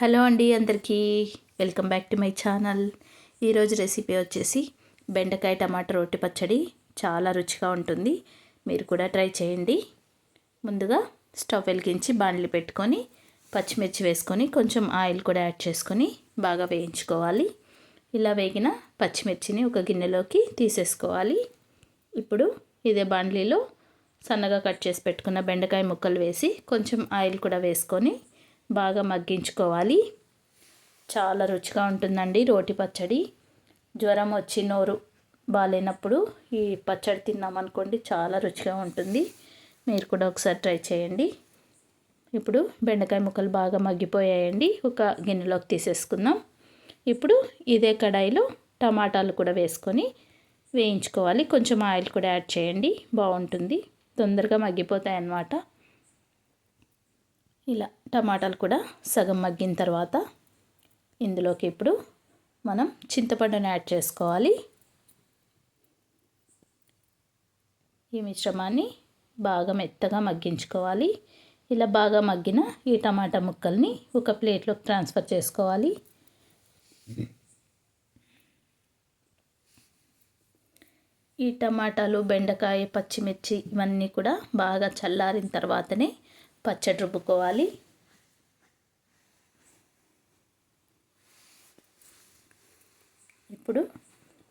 Hello అండి అందరికీ welcome back to my channel. ఈరోజు రెసిపీ వచ్చేసి బెండకాయ టమాటా రొట్టె పచ్చడి. చాలా రుచిగా ఉంటుంది. మీరు కూడా ట్రై చేయండి. ముందుగా స్టవ్ వెలిగించి బాండ్లు పెట్టుకొని పచ్చిమిర్చి వేసుకొని కొంచెం ఆయిల్ కూడా యాడ్ చేసుకొని బాగా వేయించుకోవాలి. ఇలా వేగిన పచ్చిమిర్చిని ఒక గిన్నెలోకి తీసేసుకోవాలి. ఇప్పుడు ఇదే బాండ్లీలో సన్నగా కట్ చేసి పెట్టుకున్న బెండకాయ ముక్కలు వేసి కొంచెం ఆయిల్ కూడా వేసుకొని బాగా మగ్గించుకోవాలి. చాలా రుచిగా ఉంటుందండి రోటి పచ్చడి. జ్వరం వచ్చి నోరు బాగాలేనప్పుడు ఈ పచ్చడి తిన్నామనుకోండి చాలా రుచిగా ఉంటుంది. మీరు కూడా ఒకసారి ట్రై చేయండి. ఇప్పుడు బెండకాయ ముక్కలు బాగా మగ్గిపోయాయండి. ఒక గిన్నెలోకి తీసేసుకుందాం. ఇప్పుడు ఇదే కడాయిలో టమాటాలు కూడా వేసుకొని వేయించుకోవాలి. కొంచెం ఆయిల్ కూడా యాడ్ చేయండి. బాగుంటుంది. తొందరగా మగ్గిపోతాయి అన్నమాట ఇలా టమాటాలు కూడా సగం మగ్గిన తర్వాత ఇందులోకి ఇప్పుడు మనం చింతపండుని యాడ్ చేసుకోవాలి. ఈ మిశ్రమాన్ని బాగా మెత్తగా మగ్గించుకోవాలి. ఇలా బాగా మగ్గిన ఈ టమాటా ముక్కల్ని ఒక ప్లేట్లోకి ట్రాన్స్ఫర్ చేసుకోవాలి. ఈ టమాటాలు బెండకాయ పచ్చిమిర్చి ఇవన్నీ కూడా బాగా చల్లారిన తర్వాతనే పచ్చడి రుబ్బుకోవాలి. ఇప్పుడు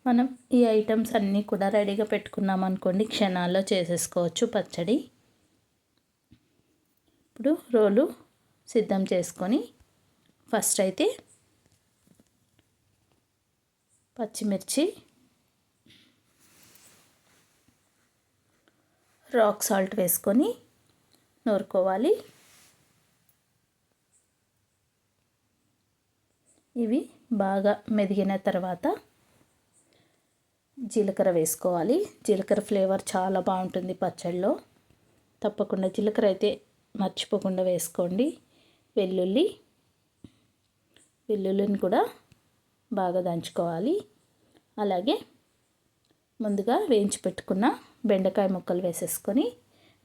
మనం ఈ ఐటమ్స్ అన్నీ కూడా రెడీగా పెట్టుకున్నాం అనుకోండి క్షణాల్లో చేసేసుకోవచ్చు పచ్చడి. ఇప్పుడు రోలు సిద్ధం చేసుకొని ఫస్ట్ అయితే పచ్చిమిర్చి రాక్ సాల్ట్ వేసుకొని నూరుకోవాలి. ఇవి బాగా మెదిగిన తర్వాత జీలకర్ర వేసుకోవాలి. జీలకర్ర ఫ్లేవర్ చాలా బాగుంటుంది పచ్చడిలో తప్పకుండా జీలకర్ర అయితే మర్చిపోకుండా వేసుకోండి. వెల్లుల్లి వెల్లుల్లిని కూడా బాగా దంచుకోవాలి. అలాగే ముందుగా వేయించి పెట్టుకున్న బెండకాయ ముక్కలు వేసేసుకొని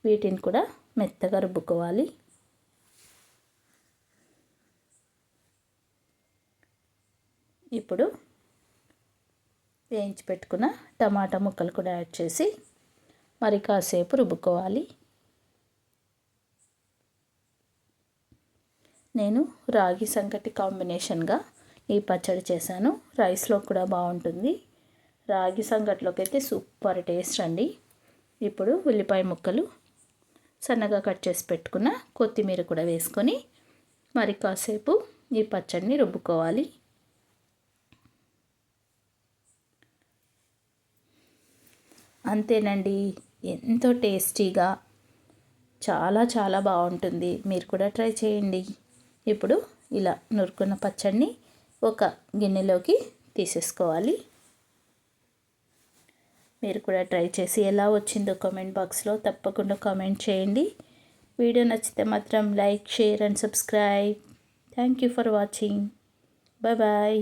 వీటిని కూడా మెత్తగా రుబ్బుకోవాలి. ఇప్పుడు వేయించి పెట్టుకున్న టమాటా ముక్కలు కూడా యాడ్ చేసి మరి కాసేపు రుబ్బుకోవాలి. నేను రాగి సంగటి కాంబినేషన్గా ఈ పచ్చడి చేశాను. రైస్లో కూడా బాగుంటుంది. రాగి సంగట్లోకి అయితే సూపర్ టేస్ట్ అండి. ఇప్పుడు ఉల్లిపాయ ముక్కలు సన్నగా కట్ చేసి పెట్టుకున్న కొత్తిమీర కూడా వేసుకొని మరి కాసేపు ఈ పచ్చడిని రుబ్బుకోవాలి. అంతేనండి ఎంతో టేస్టీగా చాలా చాలా బాగుంటుంది. మీరు కూడా ట్రై చేయండి. ఇప్పుడు ఇలా నురుకున్న పచ్చడిని ఒక గిన్నెలోకి తీసేసుకోవాలి. మీరు కూడా ట్రై చేసి ఎలా వచ్చిందో కామెంట్ బాక్స్లో తప్పకుండా కామెంట్ చేయండి. వీడియో నచ్చితే మాత్రం like share and subscribe. Thank you for watching. Bye bye.